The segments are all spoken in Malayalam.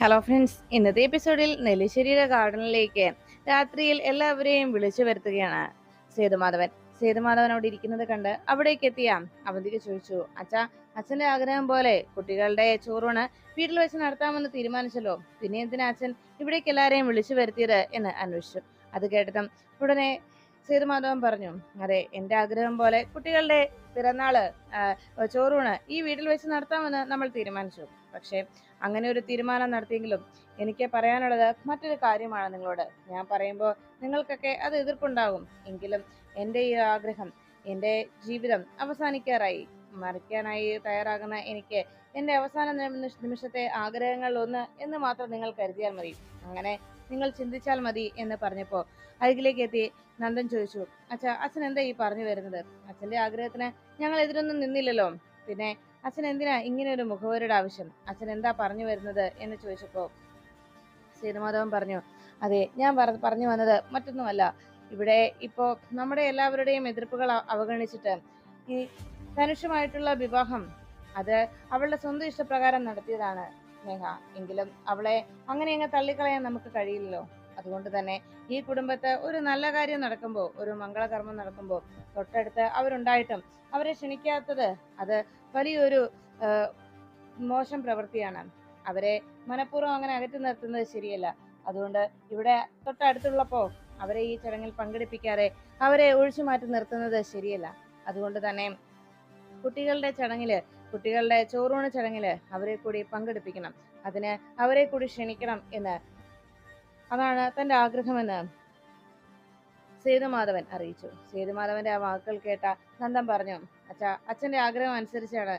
ഹലോ ഫ്രണ്ട്സ് ഇന്നത്തെ എപ്പിസോഡിൽ നെല്ലിശ്ശേരിയുടെ ഗാർഡനിലേക്ക് രാത്രിയിൽ എല്ലാവരെയും വിളിച്ചു വരുത്തുകയാണ്. സേതുമാധവൻ. സേതുമാധവൻ അവിടെ ഇരിക്കുന്നത് കണ്ട് അവിടേക്ക് എത്തിയ അവന്തിക്ക് ചോദിച്ചു അച്ഛാ അച്ഛന്റെ ആഗ്രഹം പോലെ കുട്ടികളുടെ ചോറൂണ് വീട്ടിൽ വെച്ച് നടത്താമെന്ന് തീരുമാനിച്ചല്ലോ. പിന്നെ എന്തിനാ അച്ഛൻ ഇവിടേക്ക് എല്ലാവരെയും വിളിച്ചു വരുത്തിയത്? എന്ന് അന്വേഷിച്ചു. അത് കേട്ടതും ഉടനെ സേതുമാധവൻ പറഞ്ഞു. അതെ എന്റെ ആഗ്രഹം പോലെ കുട്ടികളുടെ പിറന്നാൾ ചോറൂണ് ഈ വീട്ടിൽ വെച്ച് നടത്താമെന്ന് നമ്മൾ തീരുമാനിച്ചു. പക്ഷേ അങ്ങനെ ഒരു തീരുമാനം നടത്തിയെങ്കിലും എനിക്ക് പറയാനുള്ളത് മറ്റൊരു കാര്യമാണ് നിങ്ങളോട്. ഞാൻ പറയുമ്പോൾ നിങ്ങൾക്കൊക്കെ അത് എതിർപ്പുണ്ടാകും. എങ്കിലും എന്റെ ഈ ആഗ്രഹം എന്റെ ജീവിതം അവസാനിക്കാറായി. മറിക്കാനായി തയ്യാറാകുന്ന എനിക്ക് എന്റെ അവസാന നിമിഷത്തെ ആഗ്രഹങ്ങളിൽ ഒന്ന് എന്ന് മാത്രം നിങ്ങൾ കരുതിയാൽ മതി. അങ്ങനെ നിങ്ങൾ ചിന്തിച്ചാൽ മതി എന്ന് പറഞ്ഞപ്പോൾ അരികിലേക്ക് എത്തി നന്ദൻ ചോദിച്ചു അച്ഛ അച്ഛൻ എന്താ ഈ പറഞ്ഞു വരുന്നത്? അച്ഛന്റെ ആഗ്രഹത്തിന് ഞങ്ങൾ എതിരൊന്നും നിന്നില്ലല്ലോ. പിന്നെ അച്ഛൻ എന്തിനാ ഇങ്ങനെ ഒരു മുഖവരുടെ ആവശ്യം? അച്ഛൻ എന്താ പറഞ്ഞു വരുന്നത്? എന്ന് ചോദിച്ചപ്പോ ശ്രീനുമാധവൻ പറഞ്ഞു അതെ ഞാൻ പറഞ്ഞു വന്നത് മറ്റൊന്നുമല്ല. ഇവിടെ ഇപ്പോ നമ്മുടെ എല്ലാവരുടെയും എതിർപ്പുകൾ അവഗണിച്ചിട്ട് ഈ ധനുഷുമായിട്ടുള്ള വിവാഹം അത് അവളുടെ സ്വന്തം ഇഷ്ടപ്രകാരം നടത്തിയതാണ്. സ്നേഹ. എങ്കിലും അവളെ അങ്ങനെ അങ്ങ് തള്ളിക്കളയാൻ നമുക്ക് കഴിയില്ലല്ലോ. അതുകൊണ്ട് തന്നെ ഈ കുടുംബത്ത് ഒരു നല്ല കാര്യം നടക്കുമ്പോൾ ഒരു മംഗളകർമ്മം നടക്കുമ്പോൾ തൊട്ടടുത്ത് അവരുണ്ടായിട്ടും അവരെ ക്ഷണിക്കാത്തത് അത് വലിയൊരു മോശം പ്രവൃത്തിയാണ്. അവരെ മനഃപൂർവം അങ്ങനെ അകറ്റി നിർത്തുന്നത് ശരിയല്ല. അതുകൊണ്ട് ഇവിടെ തൊട്ടടുത്തുള്ളപ്പോ അവരെ ഈ ചടങ്ങിൽ പങ്കെടുപ്പിക്കാതെ അവരെ ഒഴിച്ചു മാറ്റി നിർത്തുന്നത് ശരിയല്ല. അതുകൊണ്ട് തന്നെ കുട്ടികളുടെ ചടങ്ങിൽ കുട്ടികളുടെ ചോറൂണ് ചടങ്ങിൽ അവരെ കൂടി പങ്കെടുപ്പിക്കണം. അതിന് അവരെ കൂടി ക്ഷണിക്കണം എന്ന് അതാണ് തന്റെ ആഗ്രഹമെന്ന് സേതുമാധവൻ അറിയിച്ചു. സേതുമാധവന്റെ ആ വാക്കുകൾ കേട്ട നന്ദൻ പറഞ്ഞു അച്ഛാ അച്ഛന്റെ ആഗ്രഹം അനുസരിച്ചാണ്.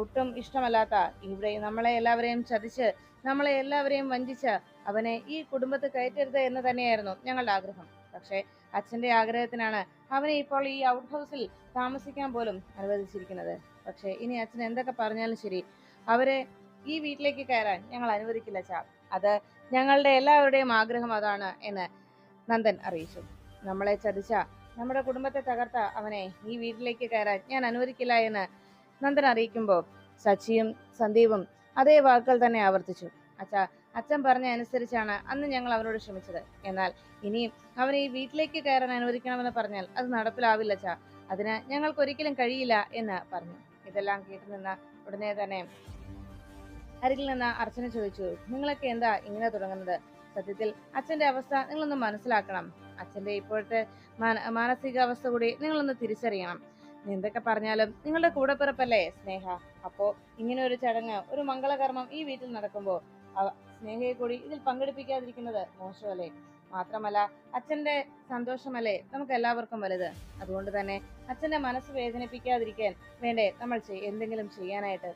ഒട്ടും ഇഷ്ടമല്ലാത്ത ഇവിടെ നമ്മളെ എല്ലാവരെയും ചതിച്ച് നമ്മളെ എല്ലാവരെയും വഞ്ചിച്ച് അവനെ ഈ കുടുംബത്തിൽ കയറ്റരുത് എന്ന് തന്നെയായിരുന്നു ഞങ്ങളുടെ ആഗ്രഹം. പക്ഷേ അച്ഛന്റെ ആഗ്രഹത്തിനാണ് അവനെ ഇപ്പോൾ ഈ ഔട്ട് ഹൗസിൽ താമസിക്കാൻ പോലും അനുവദിച്ചിരിക്കുന്നത്. പക്ഷേ ഇനി അച്ഛൻ എന്തൊക്കെ പറഞ്ഞാലും ശരി. അവരെ ഈ വീട്ടിലേക്ക് കയറാൻ ഞങ്ങൾ അനുവദിക്കില്ല ചാ അത് ഞങ്ങളുടെ എല്ലാവരുടെയും ആഗ്രഹം അതാണ് എന്ന് നന്ദൻ അറിയിച്ചു. നമ്മളെ ചതിച്ച നമ്മുടെ കുടുംബത്തെ തകർത്ത അവനെ ഈ വീട്ടിലേക്ക് കയറാൻ ഞാൻ അനുവദിക്കില്ല എന്ന് നന്ദൻ അറിയിക്കുമ്പോൾ സച്ചിയും സന്ദീപും അതേ വാക്കുകൾ തന്നെ ആവർത്തിച്ചു. അച്ഛാ അച്ഛൻ പറഞ്ഞ അനുസരിച്ചാണ് അന്ന് ഞങ്ങൾ അവനോട് ശ്രമിച്ചത്. എന്നാൽ ഇനിയും അവനെ ഈ വീട്ടിലേക്ക് കയറാൻ അനുവദിക്കണമെന്ന് പറഞ്ഞാൽ അത് നടപ്പിലാവില്ല ചാ അതിന് ഞങ്ങൾക്ക് ഒരിക്കലും കഴിയില്ല എന്ന് പറഞ്ഞു. ഇതെല്ലാം കേട്ടു നിന്ന് ഉടനെ തന്നെ അരികിൽ നിന്ന് അർച്ചന ചോദിച്ചു നിങ്ങളൊക്കെ എന്താ ഇങ്ങനെ തുടങ്ങുന്നത്? സത്യത്തിൽ അച്ഛന്റെ അവസ്ഥ നിങ്ങളൊന്ന് മനസ്സിലാക്കണം. അച്ഛന്റെ ഇപ്പോഴത്തെ മാന- മാനസികാവസ്ഥ കൂടി നിങ്ങളൊന്ന് തിരിച്ചറിയണം. എന്തൊക്കെ പറഞ്ഞാലും നിങ്ങളുടെ കൂടെ പിറപ്പല്ലേ സ്നേഹ? അപ്പോ ഇങ്ങനെ ഒരു ചടങ്ങ് ഒരു മംഗളകർമ്മം ഈ വീട്ടിൽ നടക്കുമ്പോൾ സ്നേഹയെ കൂടി ഇതിൽ പങ്കെടുപ്പിക്കാതിരിക്കുന്നത് മോശമല്ലേ? മാത്രമല്ല അച്ഛന്റെ സന്തോഷമല്ലേ? നമുക്ക് എല്ലാവർക്കും വലുത്. അതുകൊണ്ട് തന്നെ അച്ഛന്റെ മനസ്സ് വേദനിപ്പിക്കാതിരിക്കാൻ വേണ്ടേ നമ്മൾ എന്തെങ്കിലും ചെയ്യാനായിട്ട്?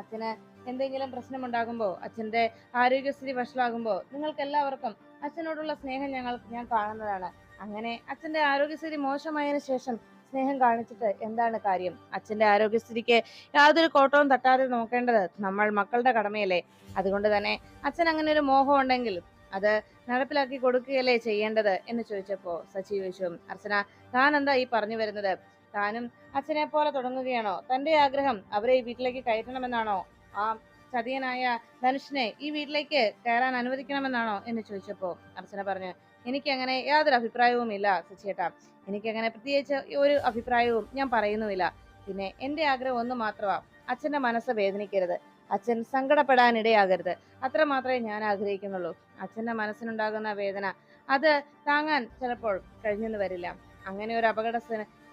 അച്ഛന് എന്തെങ്കിലും പ്രശ്നമുണ്ടാകുമ്പോൾ അച്ഛന്റെ ആരോഗ്യസ്ഥിതി വഷളാകുമ്പോൾ നിങ്ങൾക്ക് എല്ലാവർക്കും അച്ഛനോടുള്ള സ്നേഹം ഞങ്ങൾ ഞാൻ കാണുന്നതാണ്. അങ്ങനെ അച്ഛന്റെ ആരോഗ്യസ്ഥിതി മോശമായതിനു ശേഷം സ്നേഹം കാണിച്ചിട്ട് എന്താണ് കാര്യം? അച്ഛന്റെ ആരോഗ്യസ്ഥിതിക്ക് യാതൊരു കോട്ടവും തട്ടാതെ നോക്കേണ്ടത് നമ്മൾ മക്കളുടെ കടമയല്ലേ? അതുകൊണ്ട് തന്നെ അച്ഛൻ അങ്ങനെ ഒരു മോഹം ഉണ്ടെങ്കിൽ അത് നടപ്പിലാക്കി കൊടുക്കുകയല്ലേ ചെയ്യേണ്ടത്? എന്ന് ചോദിച്ചപ്പോ സച്ചി ചോദിച്ചു അർച്ചന താൻ എന്താ ഈ പറഞ്ഞു വരുന്നത്? താനും അച്ഛനെ പോലെ തുടങ്ങുകയാണോ? തന്റെ ആഗ്രഹം അവരെ ഈ വീട്ടിലേക്ക് കയറ്റണമെന്നാണോ? ആ ചതിയനായ ധനുഷിനെ ഈ വീട്ടിലേക്ക് കയറാൻ അനുവദിക്കണമെന്നാണോ? എന്ന് ചോദിച്ചപ്പോ അർച്ചന പറഞ്ഞു എനിക്കങ്ങനെ യാതൊരു അഭിപ്രായവും ഇല്ല സച്ചിയേട്ടാ. എനിക്കങ്ങനെ പ്രത്യേകിച്ച് ഒരു അഭിപ്രായവും ഞാൻ പറയുന്നുമില്ല. പിന്നെ എന്റെ ആഗ്രഹം ഒന്ന് മാത്രമാ. അച്ഛന്റെ മനസ്സ് വേദനിക്കരുത്. അച്ഛൻ സങ്കടപ്പെടാൻ ഇടയാകരുത് അത്ര മാത്രമേ ഞാൻ ആഗ്രഹിക്കുന്നുള്ളൂ. അച്ഛന്റെ മനസ്സിനുണ്ടാകുന്ന വേദന അത് താങ്ങാൻ ചിലപ്പോൾ കഴിഞ്ഞെന്ന് വരില്ല. അങ്ങനെ ഒരു അപകട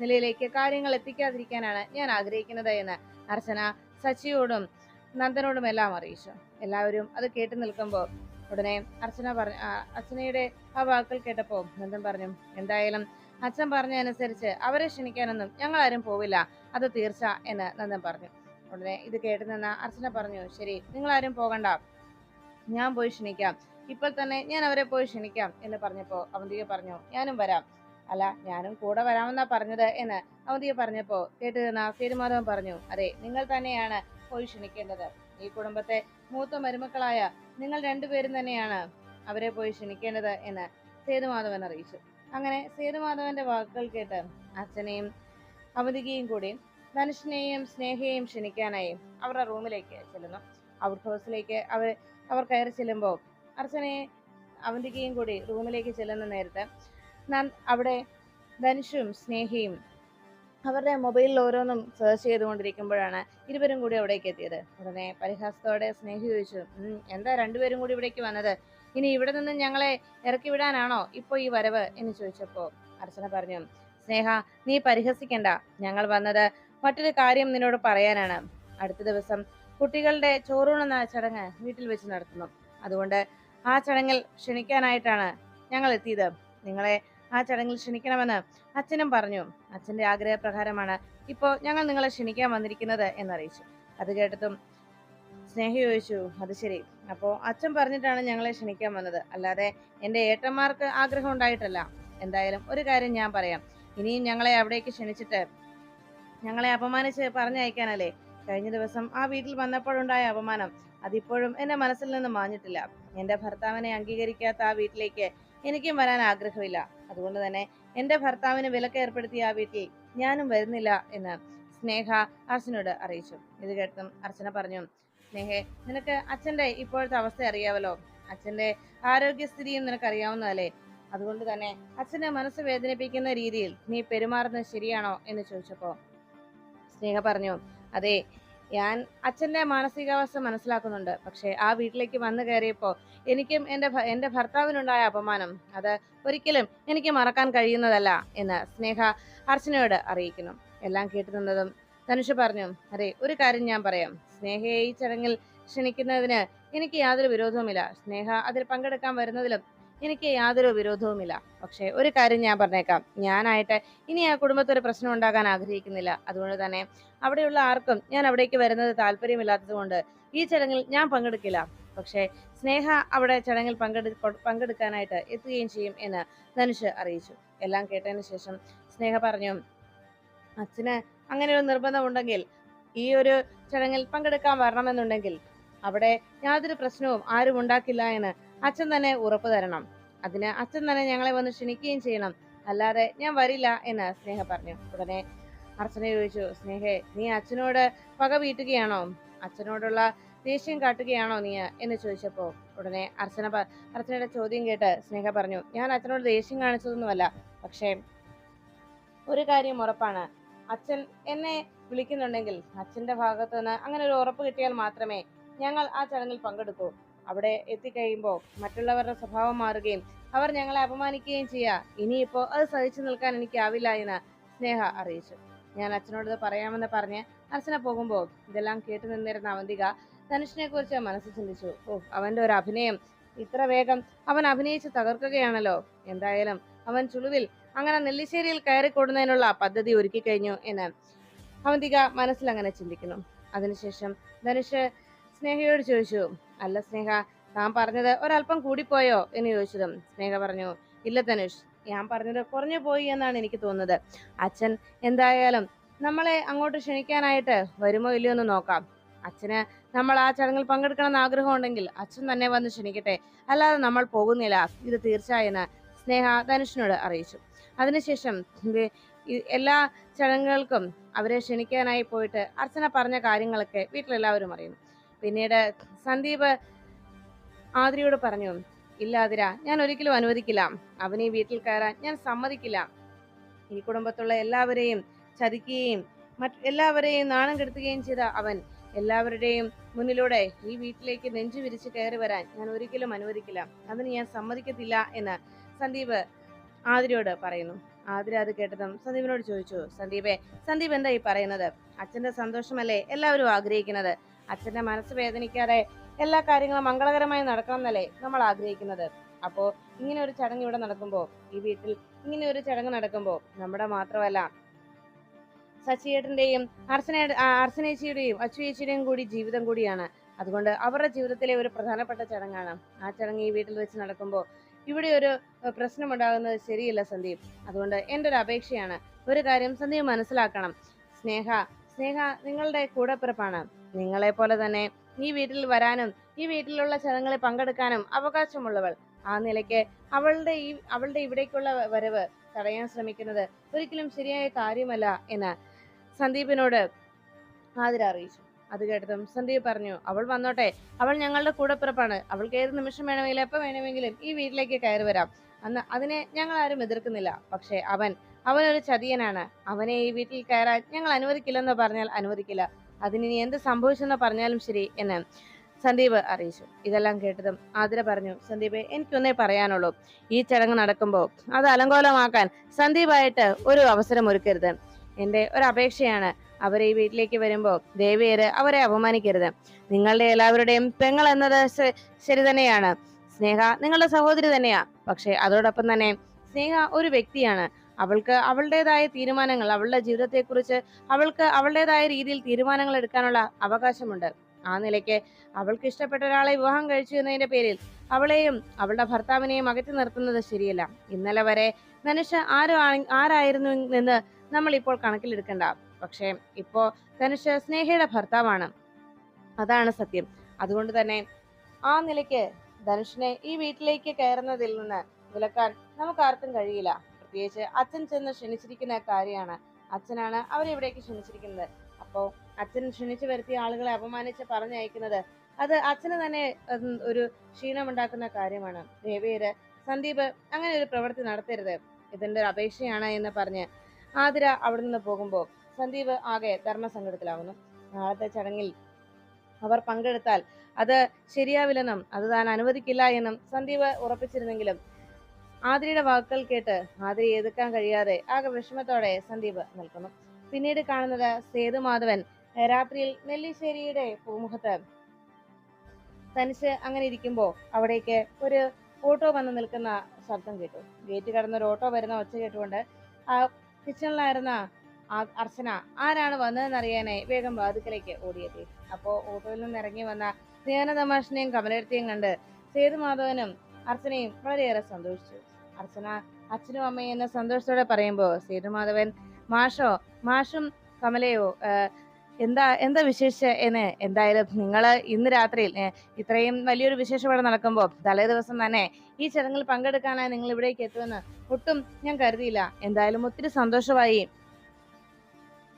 നിലയിലേക്ക് കാര്യങ്ങൾ എത്തിക്കാതിരിക്കാനാണ് ഞാൻ ആഗ്രഹിക്കുന്നത് എന്ന് അർച്ചന സച്ചിയോടും നന്ദനോടും എല്ലാം അറിയിച്ചു. എല്ലാവരും അത് കേട്ടു നിൽക്കുമ്പോൾ ഉടനെ അർച്ചന പറഞ്ഞു അർച്ചനയുടെ ആ വാക്കുകൾ കേട്ടപ്പോൾ നന്ദൻ പറഞ്ഞു എന്തായാലും അച്ഛൻ പറഞ്ഞ അനുസരിച്ച് അവരെ ക്ഷണിക്കാനൊന്നും ഞങ്ങൾ ആരും പോവില്ല. അത് തീർച്ച എന്ന് നന്ദൻ പറഞ്ഞു. ഉടനെ ഇത് കേട്ടു നിന്ന അർച്ചന പറഞ്ഞു. ശരി നിങ്ങൾ ആരും പോകണ്ട. ഞാൻ പോയി ക്ഷണിക്കാം. ഇപ്പോൾ തന്നെ ഞാൻ അവരെ പോയി ക്ഷണിക്കാം എന്ന് പറഞ്ഞപ്പോ അവന്തിക പറഞ്ഞു ഞാനും വരാം. അല്ല ഞാനും കൂടെ വരാമെന്നാ പറഞ്ഞത് എന്ന് അവന്തിക പറഞ്ഞപ്പോ കേട്ടു നിന്ന സേതുമാധവൻ പറഞ്ഞു അതെ നിങ്ങൾ തന്നെയാണ് പോയി ക്ഷണിക്കേണ്ടത്. ഈ കുടുംബത്തെ മൂത്ത മരുമക്കളായ നിങ്ങൾ രണ്ടുപേരും തന്നെയാണ് അവരെ പോയി ക്ഷണിക്കേണ്ടത് എന്ന് സേതുമാധവൻ അറിയിച്ചു. അങ്ങനെ സേതുമാധവന്റെ വാക്കുകൾ കേട്ട് അച്ഛനെയും അവന്തികയും കൂടി ധനുഷിനെയും സ്നേഹയെയും ക്ഷണിക്കാനായി അവരുടെ റൂമിലേക്ക് ചെല്ലുന്നു. ഔട്ട് ഹൗസിലേക്ക് അവർ അവർ കയറി ചെല്ലുമ്പോൾ അർച്ചനയെ അവന്തികയും കൂടി റൂമിലേക്ക് ചെല്ലുന്ന നേരത്തെ അവിടെ ധനുഷും സ്നേഹയും അവരുടെ മൊബൈലിൽ ഓരോന്നും സെർച്ച് ചെയ്തുകൊണ്ടിരിക്കുമ്പോഴാണ് ഇരുവരും കൂടി അവിടേക്ക് എത്തിയത്. ഉടനെ പരിഹാസത്തോടെ സ്നേഹി ചോദിച്ചു എന്താ രണ്ടുപേരും കൂടി ഇവിടേക്ക് വന്നത്? ഇനി ഇവിടെ നിന്ന് ഞങ്ങളെ ഇറക്കി വിടാനാണോ ഇപ്പൊ ഈ വരവ്? എന്ന് ചോദിച്ചപ്പോൾ അർച്ചന പറഞ്ഞു സ്നേഹ നീ പരിഹസിക്കണ്ട. ഞങ്ങൾ വന്നത് മറ്റൊരു കാര്യം നിന്നോട് പറയാനാണ്. അടുത്ത ദിവസം കുട്ടികളുടെ ചോറൂണെന്ന ചടങ്ങ് വീട്ടിൽ വെച്ച് നടത്തുന്നു. അതുകൊണ്ട് ആ ചടങ്ങിൽ ക്ഷണിക്കാനായിട്ടാണ് ഞങ്ങൾ എത്തിയത്. നിങ്ങളെ ആ ചടങ്ങിൽ ക്ഷണിക്കണമെന്ന് അച്ഛനും പറഞ്ഞു. അച്ഛന്റെ ആഗ്രഹപ്രകാരമാണ് ഇപ്പോൾ ഞങ്ങൾ നിങ്ങളെ ക്ഷണിക്കാൻ വന്നിരിക്കുന്നത് എന്നറിയിച്ചു. അത് കേട്ടതും സ്നേഹ ചോദിച്ചു അത് ശരി. അപ്പോൾ അച്ഛൻ പറഞ്ഞിട്ടാണ് ഞങ്ങളെ ക്ഷണിക്കാൻ വന്നത്. അല്ലാതെ എന്റെ ഏട്ടന്മാർക്ക് ആഗ്രഹം ഉണ്ടായിട്ടല്ല. എന്തായാലും ഒരു കാര്യം ഞാൻ പറയാം. ഇനിയും ഞങ്ങളെ അവിടേക്ക് ക്ഷണിച്ചിട്ട് ഞങ്ങളെ അപമാനിച്ച് പറഞ്ഞയക്കാനല്ലേ? കഴിഞ്ഞ ദിവസം ആ വീട്ടിൽ വന്നപ്പോഴുണ്ടായ അപമാനം അതിപ്പോഴും എന്റെ മനസ്സിൽ നിന്ന് മാഞ്ഞിട്ടില്ല. എന്റെ ഭർത്താവിനെ അംഗീകരിക്കാത്ത ആ വീട്ടിലേക്ക് എനിക്കും വരാൻ ആഗ്രഹമില്ല. അതുകൊണ്ട് തന്നെ എന്റെ ഭർത്താവിന് വിലക്ക് ഏർപ്പെടുത്തിയ ആ വീട്ടിൽ ഞാനും വരുന്നില്ല എന്ന് സ്നേഹ അർച്ചനോട് അറിയിച്ചു. ഇത് കേട്ടും അർച്ചന പറഞ്ഞു സ്നേഹെ നിനക്ക് അച്ഛന്റെ ഇപ്പോഴത്തെ അവസ്ഥ അറിയാവല്ലോ? അച്ഛന്റെ ആരോഗ്യസ്ഥിതിയും നിനക്കറിയാവുന്നതല്ലേ അതുകൊണ്ട് തന്നെ അച്ഛനെ മനസ്സ് വേദനിപ്പിക്കുന്ന രീതിയിൽ നീ പെരുമാറുന്നത് ശരിയാണോ? എന്ന് ചോദിച്ചപ്പോ സ്നേഹ പറഞ്ഞു. അതെ ഞാൻ അച്ഛന്റെ മാനസികാവസ്ഥ മനസ്സിലാക്കുന്നുണ്ട്. പക്ഷേ ആ വീട്ടിലേക്ക് വന്നു കയറിയപ്പോൾ എനിക്കും എന്റെ എന്റെ ഭർത്താവിനുണ്ടായ അപമാനം. അത് ഒരിക്കലും എനിക്ക് മറക്കാൻ കഴിയുന്നതല്ല എന്ന് സ്നേഹ അർച്ചനയോട് അറിയിക്കുന്നു. എല്ലാം കേട്ടുനിന്നതും ധനുഷ് പറഞ്ഞു അതെ ഒരു കാര്യം ഞാൻ പറയാം. സ്നേഹയെ ഈ ചടങ്ങിൽ ക്ഷണിക്കുന്നതിന് എനിക്ക് യാതൊരു വിരോധവുമില്ല. സ്നേഹ അതിൽ പങ്കെടുക്കാൻ വരുന്നതിലും എനിക്ക് യാതൊരു വിരോധവുമില്ല. പക്ഷേ ഒരു കാര്യം ഞാൻ പറഞ്ഞേക്കാം. ഞാനായിട്ട് ഇനി ആ കുടുംബത്തിൽ ഒരു പ്രശ്നം ഉണ്ടാകാൻ ആഗ്രഹിക്കുന്നില്ല. അതുകൊണ്ട് തന്നെ അവിടെയുള്ള ആർക്കും ഞാൻ അവിടേക്ക് വരുന്നത് താല്പര്യമില്ലാത്തതുകൊണ്ട് ഈ ചടങ്ങിൽ ഞാൻ പങ്കെടുക്കില്ല. പക്ഷേ സ്നേഹ അവിടെ ചടങ്ങിൽ പങ്കെടു പങ്കെടുക്കാനായിട്ട് എത്തുകയും ചെയ്യും എന്ന് ധനുഷ് അറിയിച്ചു. എല്ലാം കേട്ടതിന് ശേഷം സ്നേഹ പറഞ്ഞു അച്ഛന് അങ്ങനെ ഒരു നിർബന്ധമുണ്ടെങ്കിൽ ഈ ഒരു ചടങ്ങിൽ പങ്കെടുക്കാൻ വരണമെന്നുണ്ടെങ്കിൽ അവിടെ യാതൊരു പ്രശ്നവും ആരും ഉണ്ടാക്കില്ല എന്ന് അച്ഛൻ തന്നെ ഉറപ്പ് തരണം. അതിന് അച്ഛൻ തന്നെ ഞങ്ങളെ വന്ന് ക്ഷണിക്കുകയും ചെയ്യണം. അല്ലാതെ ഞാൻ വരില്ല എന്ന് സ്നേഹ പറഞ്ഞു. ഉടനെ അർച്ചന ചോദിച്ചു സ്നേഹേ നീ അച്ഛനോട് പക വീട്ടുകയാണോ? അച്ഛനോടുള്ള ദേഷ്യം കാട്ടുകയാണോ നീ? എന്ന് ചോദിച്ചപ്പോ ഉടനെ അർച്ചന അർച്ചനയുടെ ചോദ്യം കേട്ട് സ്നേഹ പറഞ്ഞു ഞാൻ അച്ഛനോട് ദേഷ്യം കാണിച്ചതൊന്നുമല്ല. പക്ഷേ ഒരു കാര്യം ഉറപ്പാണ്. അച്ഛൻ എന്നെ വിളിക്കുന്നുണ്ടെങ്കിൽ അച്ഛന്റെ ഭാഗത്തുനിന്ന് അങ്ങനെ ഒരു ഉറപ്പ് കിട്ടിയാൽ മാത്രമേ ഞങ്ങൾ ആ ചടങ്ങിൽ പങ്കെടുക്കൂ. അവിടെ എത്തിക്കഴിയുമ്പോൾ മറ്റുള്ളവരുടെ സ്വഭാവം മാറുകയും അവർ ഞങ്ങളെ അപമാനിക്കുകയും ചെയ്യുക. ഇനിയിപ്പോൾ അത് സഹിച്ചു നിൽക്കാൻ എനിക്കാവില്ല എന്ന് സ്നേഹ അറിയിച്ചു. ഞാൻ അച്ഛനോട് ഇത് പറയാമെന്ന് പറഞ്ഞ് അർച്ചന പോകുമ്പോൾ ഇതെല്ലാം കേട്ടു നിന്നിരുന്ന അവന്തിക ധനുഷിനെ കുറിച്ച് മനസ്സ് ചിന്തിച്ചു. ഓ അവന്റെ ഒരു അഭിനയം. ഇത്ര വേഗം അവൻ അഭിനയിച്ച് തകർക്കുകയാണല്ലോ. എന്തായാലും അവൻ ചുളുവിൽ അങ്ങനെ നെല്ലിശ്ശേരിയിൽ കയറിക്കൂടുന്നതിനുള്ള പദ്ധതി ഒരുക്കി കഴിഞ്ഞു എന്ന് അവന്തിക മനസ്സിൽ അങ്ങനെ ചിന്തിക്കുന്നു. അതിനുശേഷം ധനുഷ് സ്നേഹയോട് ചോദിച്ചു അല്ല സ്നേഹ താൻ പറഞ്ഞത് ഒരല്പം കൂടിപ്പോയോ? എന്ന് ചോദിച്ചതും. സ്നേഹ പറഞ്ഞു ഇല്ല ധനുഷ് ഞാൻ പറഞ്ഞത് കുറഞ്ഞു പോയി എന്നാണ് എനിക്ക് തോന്നുന്നത്. അച്ഛൻ എന്തായാലും നമ്മളെ അങ്ങോട്ട് ക്ഷണിക്കാനായിട്ട് വരുമോ ഇല്ലയോ എന്ന് നോക്കാം. അച്ഛന് നമ്മൾ ആ ചടങ്ങിൽ പങ്കെടുക്കണമെന്ന് ആഗ്രഹം ഉണ്ടെങ്കിൽ അച്ഛൻ തന്നെ വന്ന് ക്ഷണിക്കട്ടെ. അല്ലാതെ നമ്മൾ പോകുന്നില്ല. ഇത് തീർച്ചയായെന്ന് സ്നേഹ ധനുഷിനോട് അറിയിച്ചു. അതിനുശേഷം എല്ലാ ചടങ്ങുകൾക്കും അവരെ ക്ഷണിക്കാനായി പോയിട്ട് അർച്ചന പറഞ്ഞ കാര്യങ്ങളൊക്കെ വീട്ടിലെല്ലാവരും അറിയുന്നു. പിന്നീട് സന്ദീപ് ആതിരയോട് പറഞ്ഞു ഇല്ല ആതിര ഞാൻ ഒരിക്കലും അനുവദിക്കില്ല. അവനെ വീട്ടിൽ കയറാൻ ഞാൻ സമ്മതിക്കില്ല. ഈ കുടുംബത്തുള്ള എല്ലാവരെയും ചതിക്കുകയും മറ്റ് എല്ലാവരെയും നാണം കെടുത്തുകയും ചെയ്ത അവൻ എല്ലാവരുടെയും മുന്നിലൂടെ ഈ വീട്ടിലേക്ക് നെഞ്ചു വിരിച്ച് കയറി വരാൻ ഞാൻ ഒരിക്കലും അനുവദിക്കില്ല. അതിന് ഞാൻ സമ്മതിക്കത്തില്ല എന്ന് സന്ദീപ് ആതിരയോട് പറയുന്നു. ആതിര അത് കേട്ടതും സന്ദീപിനോട് ചോദിച്ചു സന്ദീപേ സന്ദീപ് എന്താ ഈ പറയുന്നത്? അച്ഛന്റെ സന്തോഷമല്ലേ എല്ലാവരും ആഗ്രഹിക്കുന്നത്? അച്ഛന്റെ മനസ്സ് വേദനിക്കാതെ എല്ലാ കാര്യങ്ങളും മംഗളകരമായി നടക്കണം എന്നല്ലേ നമ്മൾ ആഗ്രഹിക്കുന്നത്? അപ്പോ ഇങ്ങനെ ഒരു ചടങ്ങ് ഇവിടെ നടക്കുമ്പോ ഈ വീട്ടിൽ ഇങ്ങനെ ഒരു ചടങ്ങ് നടക്കുമ്പോ നമ്മുടെ മാത്രമല്ല സച്ചിയേട്ടന്റെയും അർച്ചന അർച്ചനേച്ചിയുടെയും അച്ചുയേച്ചിയുടെയും കൂടി ജീവിതം കൂടിയാണ്. അതുകൊണ്ട് അവരുടെ ജീവിതത്തിലെ ഒരു പ്രധാനപ്പെട്ട ചടങ്ങാണ്. ആ ചടങ്ങ് ഈ വീട്ടിൽ വെച്ച് നടക്കുമ്പോൾ ഇവിടെ ഒരു പ്രശ്നം പ്രശ്നമുണ്ടാകുന്നത് ശരിയല്ല സന്ദീപ്. അതുകൊണ്ട് എന്റെ ഒരു അപേക്ഷയാണ് ഒരു കാര്യം സന്ദീപ് മനസ്സിലാക്കണം. സ്നേഹ സ്നേഹ നിങ്ങളുടെ കൂടപ്പിറപ്പാണ്. നിങ്ങളെ പോലെ തന്നെ ഈ വീട്ടിൽ വരാനും ഈ വീട്ടിലുള്ള ചടങ്ങുകളിൽ പങ്കെടുക്കാനും അവകാശമുള്ളവൾ. ആ നിലയ്ക്ക് അവളുടെ ഈ അവളുടെ ഇവിടേക്കുള്ള വരവ് തടയാൻ ശ്രമിക്കുന്നത് ഒരിക്കലും ശരിയായ കാര്യമല്ല എന്ന് സന്ദീപിനോട് ആതിര അറിയിച്ചു. അത് കേട്ടതും സന്ദീപ് പറഞ്ഞു അവൾ വന്നോട്ടെ അവൾ ഞങ്ങളുടെ കൂടപ്പിറപ്പാണ്. അവൾക്ക് ഏത് നിമിഷം വേണമെങ്കിലും എപ്പോൾ വേണമെങ്കിലും ഈ വീട്ടിലേക്ക് കയറി വരാം. അന്ന് അതിനെ ഞങ്ങൾ ആരും എതിർക്കുന്നില്ല. പക്ഷേ അവൻ അവനൊരു ചതിയനാണ്. അവനെ ഈ വീട്ടിൽ കയറാൻ ഞങ്ങൾ അനുവദിക്കില്ലെന്ന് പറഞ്ഞാൽ അനുവദിക്കില്ല. അതിന് ഇനി എന്ത് സംഭവിച്ചെന്ന് പറഞ്ഞാലും ശരി എന്ന് സന്ദീപ് അറിയിച്ചു. ഇതെല്ലാം കേട്ടതും ആതിര പറഞ്ഞു സന്ദീപ് എനിക്കൊന്നേ പറയാനുള്ളൂ. ഈ ചടങ്ങ് നടക്കുമ്പോൾ അത് അലങ്കോലമാക്കാൻ സന്ദീപായിട്ട് ഒരു അവസരം ഒരുക്കരുത്. എന്റെ ഒരു അപേക്ഷയാണ്. അവരെ ഈ വീട്ടിലേക്ക് വരുമ്പോൾ ദേവിയര് അവരെ അപമാനിക്കരുത്. നിങ്ങളുടെ എല്ലാവരുടെയും പെങ്ങൾ എന്നത് ശരി തന്നെയാണ്. സ്നേഹ നിങ്ങളുടെ സഹോദരി തന്നെയാ. പക്ഷെ അതോടൊപ്പം തന്നെ സ്നേഹ ഒരു വ്യക്തിയാണ്. അവൾക്ക് അവളുടേതായ തീരുമാനങ്ങൾ അവളുടെ ജീവിതത്തെക്കുറിച്ച് അവൾക്ക് അവളുടേതായ രീതിയിൽ തീരുമാനങ്ങൾ എടുക്കാനുള്ള അവകാശമുണ്ട്. ആ നിലയ്ക്ക് അവൾക്ക് ഇഷ്ടപ്പെട്ട ഒരാളെ വിവാഹം കഴിച്ചു എന്നതിന്റെ പേരിൽ അവളെയും അവളുടെ ഭർത്താവിനെയും അകറ്റി നിർത്തുന്നത് ശരിയല്ല. ഇന്നലെ വരെ ധനുഷ ആരോ ആരായിരുന്നു എന്ന് നമ്മൾ ഇപ്പോൾ കണക്കിലെടുക്കണ്ട. പക്ഷേ ഇപ്പോ ധനുഷ് സ്നേഹയുടെ ഭർത്താവാണ്. അതാണ് സത്യം. അതുകൊണ്ട് തന്നെ ആ നിലയ്ക്ക് ധനുഷിനെ ഈ വീട്ടിലേക്ക് കയറുന്നതിൽ നിന്ന് വിലക്കാൻ നമുക്ക് ആർക്കും കഴിയില്ല. പ്രത്യേകിച്ച് അച്ഛൻ ചെന്ന് ക്ഷണിച്ചിരിക്കുന്ന കാര്യമാണ്. അച്ഛനാണ് അവരെ ഇവിടേക്ക് ക്ഷണിച്ചിരിക്കുന്നത്. അപ്പോ അച്ഛൻ ക്ഷണിച്ചു വരുത്തിയ ആളുകളെ അപമാനിച്ച് പറഞ്ഞയക്കുന്നത് അത് അച്ഛന് തന്നെ ഒരു ക്ഷീണമുണ്ടാക്കുന്ന കാര്യമാണ്. ദേവിയര് സന്ദീപ് അങ്ങനെ ഒരു പ്രവൃത്തി നടത്തരുത്. ഇതിന്റെ ഒരു അപേക്ഷയാണ് എന്ന് പറഞ്ഞ് ആതിര അവിടെ നിന്ന് പോകുമ്പോൾ സന്ദീപ് ആകെ ധർമ്മസങ്കടത്തിലാവുന്നു. നാളത്തെ ചടങ്ങിൽ അവർ പങ്കെടുത്താൽ അത് ശരിയാവില്ലെന്നും അത് താൻ അനുവദിക്കില്ല എന്നും സന്ദീപ് ഉറപ്പിച്ചിരുന്നെങ്കിലും ആതിരയുടെ വാക്കുകൾ കേട്ട് ആതിരയെ എതിർക്കാൻ കഴിയാതെ ആകെ വിഷമത്തോടെ സന്ദീപ് നിൽക്കുന്നു. പിന്നീട് കാണുന്നത് സേതുമാധവൻ രാത്രിയിൽ നെല്ലിശ്ശേരിയുടെ പൂമുഖത്ത് തനിച്ച് അങ്ങനെ ഇരിക്കുമ്പോൾ അവിടേക്ക് ഒരു ഓട്ടോ വന്ന് നിൽക്കുന്ന ശബ്ദം കേട്ടു. ഗേറ്റ് കടന്ന് ഒരു ഓട്ടോ വരുന്ന ഒച്ച കേട്ടുകൊണ്ട് ആ കിച്ചണിലായിരുന്ന അർച്ചന ആരാണ് വന്നതെന്ന് അറിയാനായി വേഗം വാതുക്കലേക്ക് ഓടിയെത്തി. അപ്പോ ഓട്ടോയിൽ നിന്ന് ഇറങ്ങി വന്ന ധ്യാന തമാഷിനെയും കമലെടുത്തിയും കണ്ട് സേതുമാധവനും അർച്ചനയും വളരെയേറെ സന്തോഷിച്ചു. അർച്ചന അച്ഛനും അമ്മയും എന്ന സന്തോഷത്തോടെ പറയുമ്പോ സേതുമാധവൻ മാഷോ മാഷും കമലയോ എന്താ എന്താ വിശേഷ എന്ന്? എന്തായാലും നിങ്ങൾ ഇന്ന് രാത്രിയിൽ ഇത്രയും വലിയൊരു വിശേഷപാട് നടക്കുമ്പോൾ തലേ ദിവസം തന്നെ ഈ ചടങ്ങിൽ പങ്കെടുക്കാനായി നിങ്ങൾ ഇവിടേക്ക് എത്തുമെന്ന് ഒട്ടും ഞാൻ കരുതിയില്ല. എന്തായാലും ഒത്തിരി സന്തോഷമായി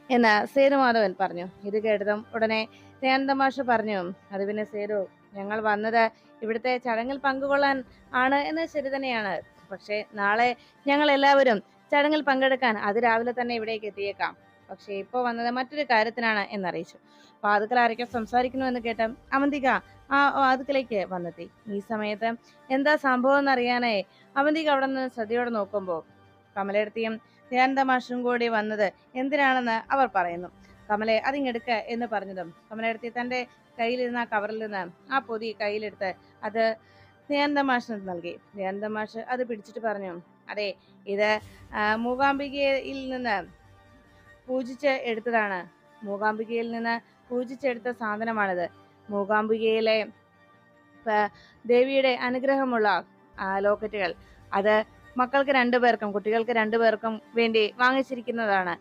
എന്ന് സേതുമാധവൻ പറഞ്ഞു. ഇത് കേട്ടതും ഉടനെ ധ്യാനന്ദമാഷ് പറഞ്ഞു അത് പിന്നെ സേതു ഞങ്ങൾ വന്നത് ഇവിടുത്തെ ചടങ്ങിൽ പങ്കുകൊള്ളാൻ ആണ് എന്ന് ശരി തന്നെയാണ്. പക്ഷേ നാളെ ഞങ്ങൾ എല്ലാവരും ചടങ്ങിൽ പങ്കെടുക്കാൻ അത് രാവിലെ തന്നെ ഇവിടേക്ക് എത്തിയേക്കാം. പക്ഷേ ഇപ്പോൾ വന്നത് മറ്റൊരു കാര്യത്തിനാണ് എന്നറിയിച്ചു. പാതുക്കൾ ആരൊക്കെ സംസാരിക്കുന്നു എന്ന് കേട്ട അവന്തിക ആ വാതുക്കലേക്ക് വന്നെത്തി. ഈ സമയത്ത് എന്താ സംഭവം എന്നറിയാനായി അവന്തിക അവിടെ നിന്ന് ശ്രദ്ധയോടെ നോക്കുമ്പോൾ കമലെടുത്തിയും ധ്യാനന്ദമാഷും കൂടി വന്നത് എന്തിനാണെന്ന് അവർ പറയുന്നു. കമലെ അതിങ്ങെടുക്ക എന്ന് പറഞ്ഞതും കമലെടുത്തി തന്റെ കയ്യിലിരുന്ന കവറിൽ നിന്ന് ആ പൊതി കയ്യിലെടുത്ത് അത് ധ്യാനന്ദമാഷിന് നൽകി. ധ്യാനന്ദമാഷ് അത് പിടിച്ചിട്ട് പറഞ്ഞു അതെ ഇത് മൂകാംബികയിൽ നിന്ന് പൂജിച്ച് എടുത്തതാണ്. മൂകാംബികയിൽ നിന്ന് പൂജിച്ചെടുത്ത സാധനമാണിത്. മൂകാംബികയിലെ ദേവിയുടെ അനുഗ്രഹമുള്ള ലോക്കറ്റുകൾ. അത് മക്കൾക്ക് രണ്ടുപേർക്കും കുട്ടികൾക്ക് രണ്ടുപേർക്കും വേണ്ടി വാങ്ങിച്ചിരിക്കുന്നതാണ്.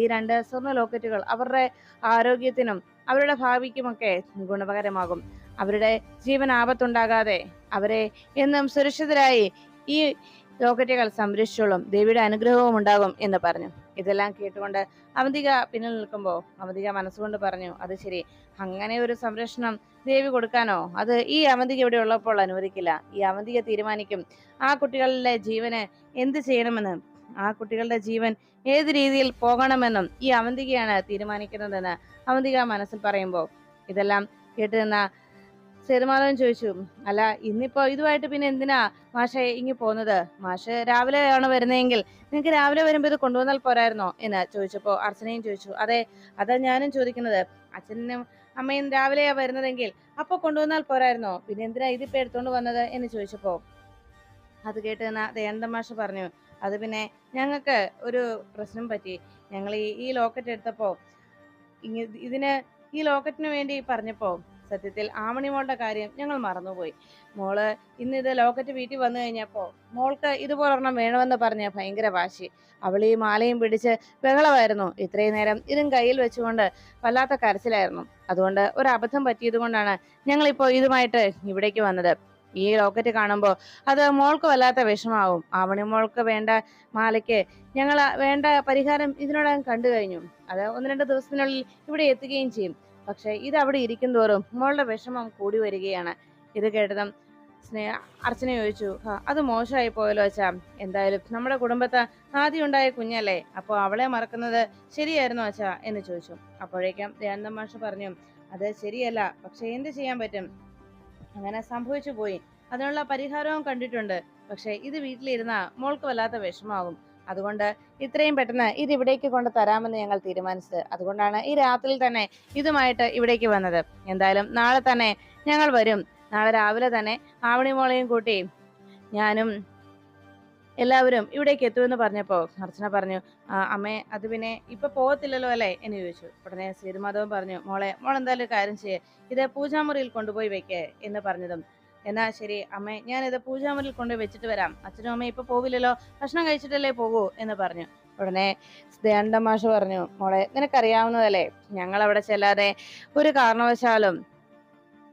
ഈ രണ്ട് സ്വർണ ലോക്കറ്റുകൾ അവരുടെ ആരോഗ്യത്തിനും അവരുടെ ഭാവിക്കുമൊക്കെ ഗുണകരമാകും അവരുടെ ജീവൻ ആപത്തുണ്ടാകാതെ അവരെ എന്നും സുരക്ഷിതരായി ഈ ലോക്കറ്റുകൾ സംരക്ഷിച്ചോളും. ദേവിയുടെ അനുഗ്രഹവും ഉണ്ടാകും എന്ന് പറഞ്ഞു. ഇതെല്ലാം കേട്ടുകൊണ്ട് അവന്തിക പിന്നിൽ നിൽക്കുമ്പോൾ അവന്തിക മനസ്സുകൊണ്ട് പറഞ്ഞു അത് ശരി. അങ്ങനെ ഒരു സംരക്ഷണം ദേവി കൊടുക്കാനോ? അത് ഈ അവന്തിക ഇവിടെ ഉള്ളപ്പോൾ അനുവദിക്കില്ല. ഈ അവന്തിക തീരുമാനിക്കും. ആ കുട്ടികളുടെ ജീവന് എന്ത് ചെയ്യണമെന്ന്? ആ കുട്ടികളുടെ ജീവൻ ഏത് രീതിയിൽ പോകണമെന്നും ഈ അവന്തികയാണ് തീരുമാനിക്കുന്നതെന്ന് അവന്തിക മനസ്സിൽ പറയുമ്പോൾ ഇതെല്ലാം കേട്ട് നിന്ന സേതുമാധവൻ ചോദിച്ചു അല്ല ഇന്നിപ്പോ ഇതുമായിട്ട് പിന്നെ എന്തിനാ മാഷെ ഇങ്ങി പോകുന്നത്? മാഷ് രാവിലെയാണ് വരുന്നതെങ്കിൽ നിങ്ങൾക്ക് രാവിലെ വരുമ്പോൾ ഇത് കൊണ്ടുവന്നാൽ പോരായിരുന്നോ? എന്ന് ചോദിച്ചപ്പോ അർച്ചനയും ചോദിച്ചു അതെ അതാ ഞാനും ചോദിക്കുന്നത്. അച്ഛനും അമ്മയും രാവിലെയാ വരുന്നതെങ്കിൽ അപ്പൊ കൊണ്ടുവന്നാൽ പോരായിരുന്നോ? പിന്നെ എന്തിനാ ഇതിപ്പോ എടുത്തോണ്ട് വന്നത്? എന്ന് ചോദിച്ചപ്പോ അത് കേട്ട് ദയാനന്ദ മാഷ് പറഞ്ഞു അത് പിന്നെ ഞങ്ങൾക്ക് ഒരു പ്രശ്നം പറ്റി. ഞങ്ങൾ ഈ ഈ ലോക്കറ്റ് എടുത്തപ്പോ ഇങ്ങ- ഇതിന് ഈ ലോക്കറ്റിന് വേണ്ടി പറഞ്ഞപ്പോ സത്യത്തിൽ ആമണി മോളുടെ കാര്യം ഞങ്ങൾ മറന്നുപോയി. മോൾ ഇന്ന് ഇത് ലോക്കറ്റ് വീട്ടിൽ വന്നു കഴിഞ്ഞപ്പോ മോൾക്ക് ഇതുപോലെ ഇതുപോലൊരെണ്ണം വേണമെന്ന് പറഞ്ഞ ഭയങ്കര വാശി. അവൾ ഈ മാലയും പിടിച്ച് ബഹളമായിരുന്നു. ഇത്രയും നേരം ഇതും കയ്യിൽ വെച്ചുകൊണ്ട് വല്ലാത്ത കരച്ചിലായിരുന്നു. അതുകൊണ്ട് ഒരു അബദ്ധം പറ്റിയത് കൊണ്ടാണ് ഞങ്ങളിപ്പോ ഇതുമായിട്ട് ഇവിടേക്ക് വന്നത്. ഈ ലോക്കറ്റ് കാണുമ്പോൾ അത് മോൾക്ക് വല്ലാത്ത വിഷമാവും. ആവണി മോൾക്ക് വേണ്ട മാലയ്ക്ക് ഞങ്ങൾ വേണ്ട പരിഹാരം ഇതിനോടകം കണ്ടു കഴിഞ്ഞു. അത് ഒന്ന് രണ്ട് ദിവസത്തിനുള്ളിൽ ഇവിടെ എത്തുകയും ചെയ്യും. പക്ഷെ ഇത് അവിടെ ഇരിക്കും തോറും മോളുടെ വിഷമം കൂടി വരികയാണ്. ഇത് കേട്ടതും സ്നേഹ അർച്ചന ചോദിച്ചു അത് മോശമായി പോയല്ലോ അച്ഛാ. എന്തായാലും നമ്മുടെ കുടുംബത്തെ ആദ്യം ഉണ്ടായ കുഞ്ഞല്ലേ? അപ്പോൾ അവളെ മറക്കുന്നത് ശരിയായിരുന്നു അച്ഛാ എന്ന് ചോദിച്ചു. അപ്പോഴേക്കും ദയാനന്ദ മാഷ് പറഞ്ഞു അത് ശരിയല്ല പക്ഷെ എന്ത് ചെയ്യാൻ പറ്റും? അങ്ങനെ സംഭവിച്ചു പോയി. അതിനുള്ള പരിഹാരവും കണ്ടിട്ടുണ്ട്. പക്ഷെ ഇത് വീട്ടിലിരുന്ന മോൾക്ക് വല്ലാത്ത വിഷമാവും. അതുകൊണ്ട് ഇത്രയും പെട്ടെന്ന് ഇത് ഇവിടേക്ക് കൊണ്ട് തരാമെന്ന് ഞങ്ങൾ തീരുമാനിച്ചത്. അതുകൊണ്ടാണ് ഈ രാത്രിയിൽ തന്നെ ഇതുമായിട്ട് ഇവിടേക്ക് വന്നത്. എന്തായാലും നാളെ തന്നെ ഞങ്ങൾ വരും. നാളെ രാവിലെ തന്നെ ആവണി മോളെയും കൂട്ടി ഞാനും എല്ലാവരും ഇവിടേക്ക് എത്തുമെന്ന് പറഞ്ഞപ്പോൾ അർച്ചന പറഞ്ഞു അമ്മേ അത് പിന്നെ ഇപ്പൊ പോകത്തില്ലല്ലോ അല്ലേ? എന്ന് ചോദിച്ചു. ഉടനെ സീതുമാധവൻ പറഞ്ഞു മോളെ മോൾ എന്തായാലും കാര്യം ചെയ്യേ. ഇത് പൂജാമുറിയിൽ കൊണ്ടുപോയി വെക്കേ എന്ന് പറഞ്ഞതും എന്നാ ശരി അമ്മേ ഞാൻ ഇത് പൂജാമുറിയിൽ കൊണ്ട് വെച്ചിട്ട് വരാം. അച്ഛനും അമ്മയും ഇപ്പൊ പോവില്ലല്ലോ ഭക്ഷണം കഴിച്ചിട്ടല്ലേ പോകൂ എന്ന് പറഞ്ഞു. ഉടനെ ദയാനന്ദ മാഷ് പറഞ്ഞു മോളെ നിനക്കറിയാവുന്നതല്ലേ ഞങ്ങൾ അവിടെ ചെല്ലാതെ ഒരു കാരണവശാലും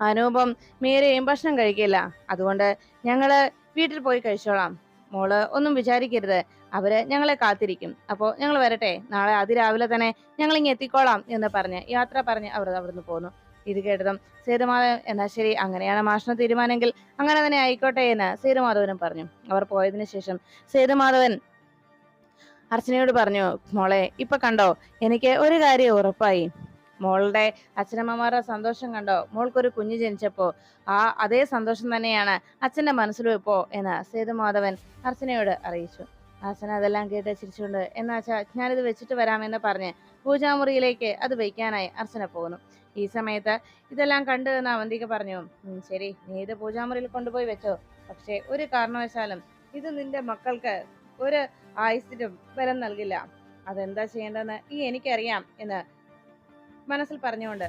അനൂപം മീരയും ഭക്ഷണം കഴിക്കില്ല. അതുകൊണ്ട് ഞങ്ങൾ വീട്ടിൽ പോയി കഴിച്ചോളാം. മോൾ ഒന്നും വിചാരിക്കരുത് അവർ ഞങ്ങളെ കാത്തിരിക്കും. അപ്പോൾ ഞങ്ങൾ വരട്ടെ നാളെ അതിരാവിലെ തന്നെ ഞങ്ങൾ ഇങ്ങ് എത്തിക്കോളാം എന്ന് പറഞ്ഞ് യാത്ര പറഞ്ഞ് അവർ അവിടുന്ന് പോന്നു. ഇത് കേട്ടതും സേതുമാധവൻ എന്നാ ശരി അങ്ങനെയാണ് മാഷിന് തീരുമാനമെങ്കിൽ അങ്ങനെ തന്നെ ആയിക്കോട്ടെ എന്ന് സേതുമാധവനും പറഞ്ഞു. അവർ പോയതിനു ശേഷം സേതുമാധവൻ അർച്ചനയോട് പറഞ്ഞു മോളെ ഇപ്പൊ കണ്ടോ എനിക്ക് ഒരു കാര്യം ഉറപ്പായി. മോളുടെ അച്ഛനമ്മമാരുടെ സന്തോഷം കണ്ടോ? മോൾക്കൊരു കുഞ്ഞ് ജനിച്ചപ്പോ ആ അതേ സന്തോഷം തന്നെയാണ് അച്ഛന്റെ മനസ്സിലും ഇപ്പോ എന്ന് സേതുമാധവൻ അർച്ചനയോട് അറിയിച്ചു. അർച്ചന അതെല്ലാം കേട്ട് ചിരിച്ചുകൊണ്ട് എന്നാച്ചാ ഞാനിത് വെച്ചിട്ട് വരാമെന്ന് പറഞ്ഞ് പൂജാമുറിയിലേക്ക് അത് വയ്ക്കാനായി അർച്ചന പോകുന്നു. ഈ സമയത്ത് ഇതെല്ലാം കണ്ടു എന്ന് അവന്തിക പറഞ്ഞു ശരി നീ ഇത് പൂജാമുറിയിൽ കൊണ്ടുപോയി വെച്ചോ. പക്ഷേ ഒരു കാരണവശാലും ഇത് നിന്റെ മക്കൾക്ക് ഒരു ആയുസിനും ബലം നൽകില്ല. അതെന്താ ചെയ്യേണ്ടതെന്ന് ഈ എനിക്കറിയാം എന്ന് മനസ്സിൽ പറഞ്ഞുകൊണ്ട്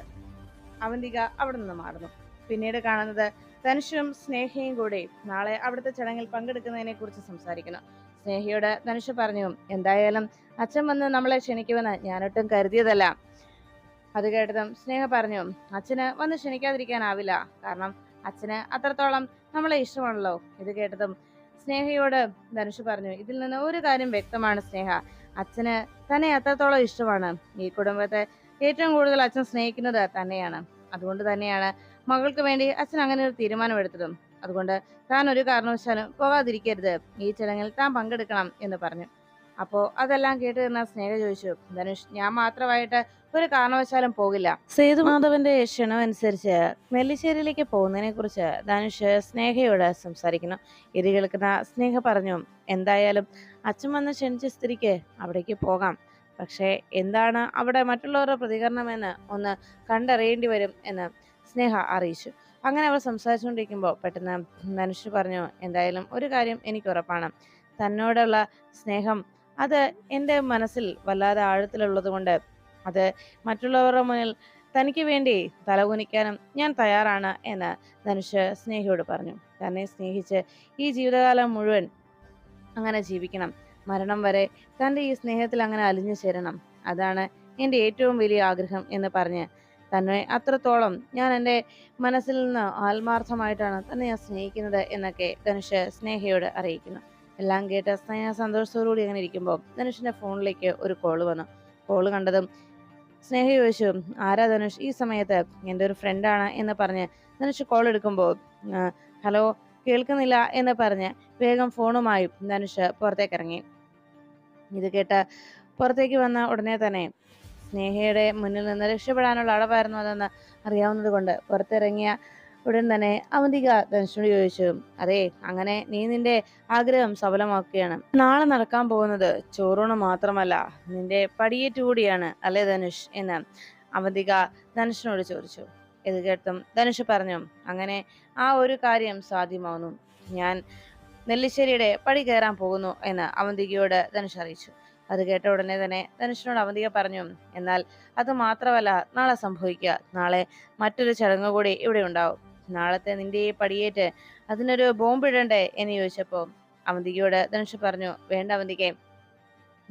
അവന്തിക അവിടെ നിന്ന് മാറുന്നു. പിന്നീട് കാണുന്നത് ധനുഷും സ്നേഹയും കൂടി നാളെ അവിടുത്തെ ചടങ്ങിൽ പങ്കെടുക്കുന്നതിനെ കുറിച്ച് സംസാരിക്കുന്നു. സ്നേഹയോട് ധനുഷ് പറഞ്ഞു എന്തായാലും അച്ഛൻ വന്ന് നമ്മളെ ക്ഷണിക്കുമെന്ന് ഞാനൊട്ടും കരുതിയതല്ല. അത് കേട്ടതും സ്നേഹ പറഞ്ഞു അച്ഛന് വന്ന് ക്ഷണിക്കാതിരിക്കാനാവില്ല. കാരണം അച്ഛന് അത്രത്തോളം നമ്മളെ ഇഷ്ടമാണല്ലോ. ഇത് കേട്ടതും സ്നേഹയോട് ധനുഷ് പറഞ്ഞു ഇതിൽ നിന്ന് ഒരു കാര്യം വ്യക്തമാണ് സ്നേഹ. അച്ഛന് തന്നെ അത്രത്തോളം ഇഷ്ടമാണ്. ഈ കുടുംബത്തെ ഏറ്റവും കൂടുതൽ അച്ഛൻ സ്നേഹിക്കുന്നത് തന്നെയാണ്. അതുകൊണ്ട് തന്നെയാണ് മകൾക്ക് വേണ്ടി അച്ഛൻ അങ്ങനെ ഒരു തീരുമാനമെടുത്തതും. അതുകൊണ്ട് താൻ ഒരു കാരണവശാലും പോകാതിരിക്കരുത്. ഈ ചടങ്ങിൽ താൻ പങ്കെടുക്കണം എന്ന് പറഞ്ഞു. അപ്പോ അതെല്ലാം കേട്ട് നിന്ന സ്നേഹ ചോദിച്ചു ധനുഷ് ഞാൻ മാത്രമായിട്ട് ഒരു കാരണവശാലും പോകില്ല. സേതുമാധവന്റെ ക്ഷണം അനുസരിച്ച് നെല്ലിശ്ശേരിയിലേക്ക് പോകുന്നതിനെ കുറിച്ച് ധനുഷ് സ്നേഹയോട് സംസാരിക്കുന്നു. ഇത് കേൾക്കുന്ന സ്നേഹ പറഞ്ഞു എന്തായാലും അച്ഛൻ വന്ന് ക്ഷണിച്ച സ്ഥിതിക്ക് അവിടേക്ക് പോകാം. പക്ഷേ എന്താണ് അവിടെ മറ്റുള്ളവരുടെ പ്രതികരണമെന്ന് ഒന്ന് കണ്ടറിയേണ്ടി വരും എന്ന് സ്നേഹ അറിയിച്ചു. അങ്ങനെ അവർ സംസാരിച്ചുകൊണ്ടിരിക്കുമ്പോൾ പെട്ടെന്ന് ധനുഷ് പറഞ്ഞു എന്തായാലും ഒരു കാര്യം എനിക്ക് ഉറപ്പാണ്. തന്നോടുള്ള സ്നേഹം അത് എന്റെ മനസ്സിൽ വല്ലാതെ ആഴത്തിലുള്ളത് കൊണ്ട് അത് മറ്റുള്ളവരുടെ മുന്നിൽ തനിക്ക് വേണ്ടി തലകുനിക്കാനും ഞാൻ തയ്യാറാണ് എന്ന് ധനുഷ് സ്നേഹിയോട് പറഞ്ഞു. തന്നെ സ്നേഹിച്ച് ഈ ജീവിതകാലം മുഴുവൻ അങ്ങനെ ജീവിക്കണം. മരണം വരെ തന്റെ ഈ സ്നേഹത്തിൽ അങ്ങനെ അലിഞ്ഞു ചേരണം. അതാണ് എന്റെ ഏറ്റവും വലിയ ആഗ്രഹം എന്ന് പറഞ്ഞ് തന്നെ അത്രത്തോളം ഞാൻ എന്റെ മനസ്സിൽ നിന്ന് ആത്മാർത്ഥമായിട്ടാണ് തന്നെ ഞാൻ സ്നേഹിക്കുന്നത് എന്നൊക്കെ ധനുഷ് സ്നേഹയോട് അറിയിക്കുന്നു. എല്ലാം കേട്ട് സ്നേഹ സന്തോഷത്തോടുകൂടി അങ്ങനെ ഇരിക്കുമ്പോൾ ധനുഷിന്റെ ഫോണിലേക്ക് ഒരു കോൾ വന്നു. കോൾ കണ്ടതും സ്നേഹ ചോദിച്ചു ആരാ ധനുഷ്? ഈ സമയത്ത് എന്റെ ഒരു ഫ്രണ്ടാണ് എന്ന് പറഞ്ഞ് ധനുഷ് കോൾ എടുക്കുമ്പോൾ ഹലോ കേൾക്കുന്നില്ല എന്ന് പറഞ്ഞ് വേഗം ഫോണുമായി ധനുഷ് പുറത്തേക്ക് ഇറങ്ങി ഇത് കേട്ട് പുറത്തേക്ക് വന്ന ഉടനെ തന്നെ സ്നേഹയുടെ മുന്നിൽ നിന്ന് രക്ഷപ്പെടാനുള്ള അളവായിരുന്നു അതെന്ന് അറിയാവുന്നത് കൊണ്ട് പുറത്തിറങ്ങിയ ഉടൻ തന്നെ അവന്തിക ധനുഷിനോട് ചോദിച്ചു അതെ അങ്ങനെ നീ നിന്റെ ആഗ്രഹം സഫലമാക്കുകയാണ്. നാളെ നടക്കാൻ പോകുന്നത് ചോറൂണ് മാത്രമല്ല നിന്റെ പടിയേറ്റ് കൂടിയാണ് അല്ലേ ധനുഷ്? എന്ന് അവന്തിക ധനുഷിനോട് ചോദിച്ചു. ഇത് കേട്ടും ധനുഷ് പറഞ്ഞു അങ്ങനെ ആ ഒരു കാര്യം സാധ്യമാവുന്നു. ഞാൻ നെല്ലിശ്ശേരിയുടെ പടി കയറാൻ പോകുന്നു എന്ന് അവന്തികയോട് ധനുഷ് അറിയിച്ചു. അത് കേട്ട ഉടനെ തന്നെ ധനുഷിനോട് അവന്തിക പറഞ്ഞു എന്നാൽ അത് മാത്രമല്ല നാളെ സംഭവിക്കുക. നാളെ മറ്റൊരു ചടങ്ങ് കൂടി ഇവിടെ ഉണ്ടാവും. നാളത്തെ നിന്റെ ഈ പടിയേറ്റ് അതിനൊരു ബോംബ് ഇടണ്ടേ? എന്ന് ചോദിച്ചപ്പോ അവന്തികയോട് ധനുഷ് പറഞ്ഞു വേണ്ട അവന്തികെ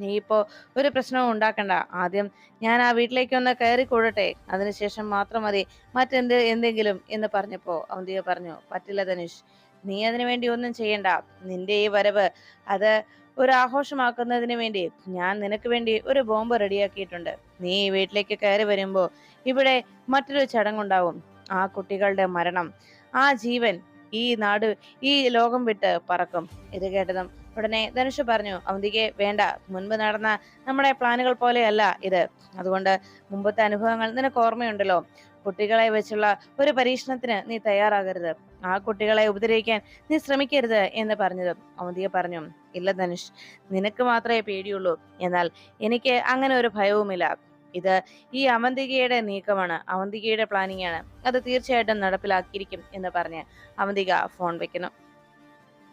നീ ഇപ്പോ ഒരു പ്രശ്നവും ഉണ്ടാക്കണ്ട. ആദ്യം ഞാൻ ആ വീട്ടിലേക്ക് ഒന്ന് കയറി കൂടട്ടെ. അതിനുശേഷം മാത്രം മതി. മറ്റെന്ത് എന്തെങ്കിലും? എന്ന് പറഞ്ഞപ്പോ അവന്തിക പറഞ്ഞു പറ്റില്ല ധനുഷ് നീ അതിനു വേണ്ടി ഒന്നും ചെയ്യണ്ട. നിന്റെ ഈ വരവ് അത് ഒരു ആഘോഷമാക്കുന്നതിന് വേണ്ടി. ഞാൻ നിനക്ക് വേണ്ടി ഒരു ബോംബ് റെഡിയാക്കിയിട്ടുണ്ട്. നീ ഈ വീട്ടിലേക്ക് കയറി വരുമ്പോൾ ഇവിടെ മറ്റൊരു ചടങ്ങുണ്ടാവും. ആ കുട്ടികളുടെ മരണം. ആ ജീവൻ ഈ നാട് ഈ ലോകം വിട്ട് പറക്കും. ഇത് കേട്ടതും ഉടനെ ധനുഷ് പറഞ്ഞു അവന്തിക്ക് വേണ്ട. മുൻപ് നടന്ന നമ്മുടെ പ്ലാനുകൾ പോലെയല്ല ഇത്. അതുകൊണ്ട് മുമ്പത്തെ അനുഭവങ്ങൾ നിനക്ക് ഓർമ്മയുണ്ടല്ലോ. കുട്ടികളെ വെച്ചുള്ള ഒരു പരീക്ഷണത്തിന് നീ തയ്യാറാകരുത്. ആ കുട്ടികളെ ഉപദ്രവിക്കാൻ നീ ശ്രമിക്കരുത് എന്ന് പറഞ്ഞത് അവന്തിക പറഞ്ഞു ഇല്ല ധനുഷ് നിനക്ക് മാത്രമേ പേടിയുള്ളൂ. എന്നാൽ എനിക്ക് അങ്ങനെ ഒരു ഭയവുമില്ല. ഇത് ഈ അവന്തികയുടെ നീക്കമാണ് അവന്തികയുടെ പ്ലാനിംഗ് ആണ്. അത് തീർച്ചയായിട്ടും നടപ്പിലാക്കിയിരിക്കും എന്ന് പറഞ്ഞ് അവന്തിക ഫോൺ വെക്കുന്നു.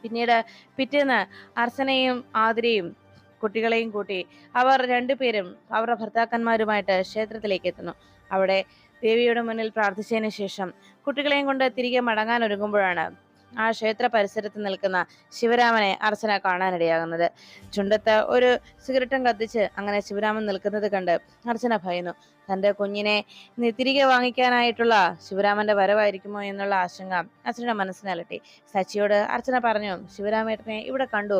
പിന്നീട് പിറ്റേന്ന് അർച്ചനയും ആതിരയും കുട്ടികളെയും കൂട്ടി അവർ രണ്ടുപേരും അവരുടെ ഭർത്താക്കന്മാരുമായിട്ട് ക്ഷേത്രത്തിലേക്ക് എത്തുന്നു. അവിടെ ദേവിയുടെ മുന്നിൽ പ്രാർത്ഥിച്ചതിന് ശേഷം കുട്ടികളെയും കൊണ്ട് തിരികെ മടങ്ങാൻ ഒരുങ്ങുമ്പോഴാണ് ആ ക്ഷേത്ര പരിസരത്ത് നിൽക്കുന്ന ശിവരാമനെ അർച്ചന കാണാനിടയാകുന്നത്. ചുണ്ടത്ത് ഒരു സിഗരറ്റും കത്തിച്ച് അങ്ങനെ ശിവരാമൻ നിൽക്കുന്നത് കണ്ട് അർച്ചന ഭയന്നു. തന്റെ കുഞ്ഞിനെ തിരികെ വാങ്ങിക്കാനായിട്ടുള്ള ശിവരാമന്റെ വരവായിരിക്കുമോ എന്നുള്ള ആശങ്ക അച്ഛനുടെ മനസ്സിനലട്ടി സച്ചിയോട് അർച്ചന പറഞ്ഞു ശിവരാമേട്ടനെ ഇവിടെ കണ്ടു.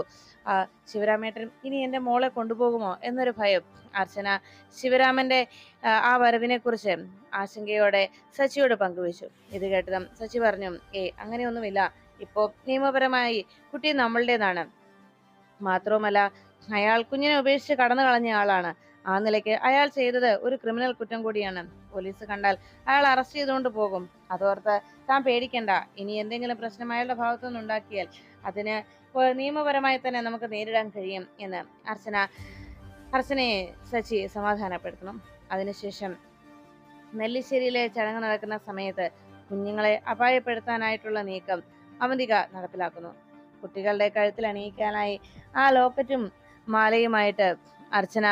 ശിവരാമേട്ടൻ ഇനി എന്റെ മോളെ കൊണ്ടുപോകുമോ എന്നൊരു ഭയം. അർച്ചന ശിവരാമന്റെ ആ, വരവിനെ കുറിച്ച് ആശങ്കയോടെ സച്ചിയോട് പങ്കുവച്ചു. ഇത് കേട്ടതും സച്ചി പറഞ്ഞു ഏ അങ്ങനെയൊന്നുമില്ല. ഇപ്പോ നിയമപരമായി കുട്ടി നമ്മളുടേതാണ്. മാത്രവുമല്ല അയാൾ കുഞ്ഞിനെ ഉപേക്ഷിച്ച് കടന്നു കളഞ്ഞ ആളാണ്. ആ നിലയ്ക്ക് അയാൾ ചെയ്തത് ഒരു ക്രിമിനൽ കുറ്റം കൂടിയാണ്. പോലീസ് കണ്ടാൽ അയാൾ അറസ്റ്റ് ചെയ്തുകൊണ്ട് പോകും. അതോർത്ത് താൻ പേടിക്കണ്ട. ഇനി എന്തെങ്കിലും പ്രശ്നം അയാളുടെ ഭാഗത്തുനിന്ന് ഉണ്ടാക്കിയാൽ അതിന് നിയമപരമായി തന്നെ നമുക്ക് നേരിടാൻ കഴിയും എന്ന് അർച്ചന അർച്ചനയെ സച്ചി സമാധാനപ്പെടുത്തണം. അതിനുശേഷം നെല്ലിശ്ശേരിയിലെ ചടങ്ങ് നടക്കുന്ന സമയത്ത് കുഞ്ഞുങ്ങളെ അപായപ്പെടുത്താനായിട്ടുള്ള നീക്കം അവന്തിക നടപ്പിലാക്കുന്നു. കുട്ടികളുടെ കഴുത്തിൽ അണിയിക്കാനായി ആ ലോക്കറ്റും മാലയുമായിട്ട് അർച്ചന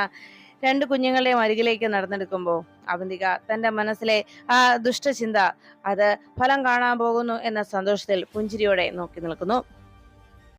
രണ്ട് കുഞ്ഞുങ്ങളുടെയും അരികിലേക്ക് നടന്നെടുക്കുമ്പോൾ അവന്തിക തന്റെ മനസ്സിലെ ആ ദുഷ്ടചിന്ത അത് ഫലം കാണാൻ പോകുന്നു എന്ന സന്തോഷത്തിൽ പുഞ്ചിരിയോടെ നോക്കി നിൽക്കുന്നു.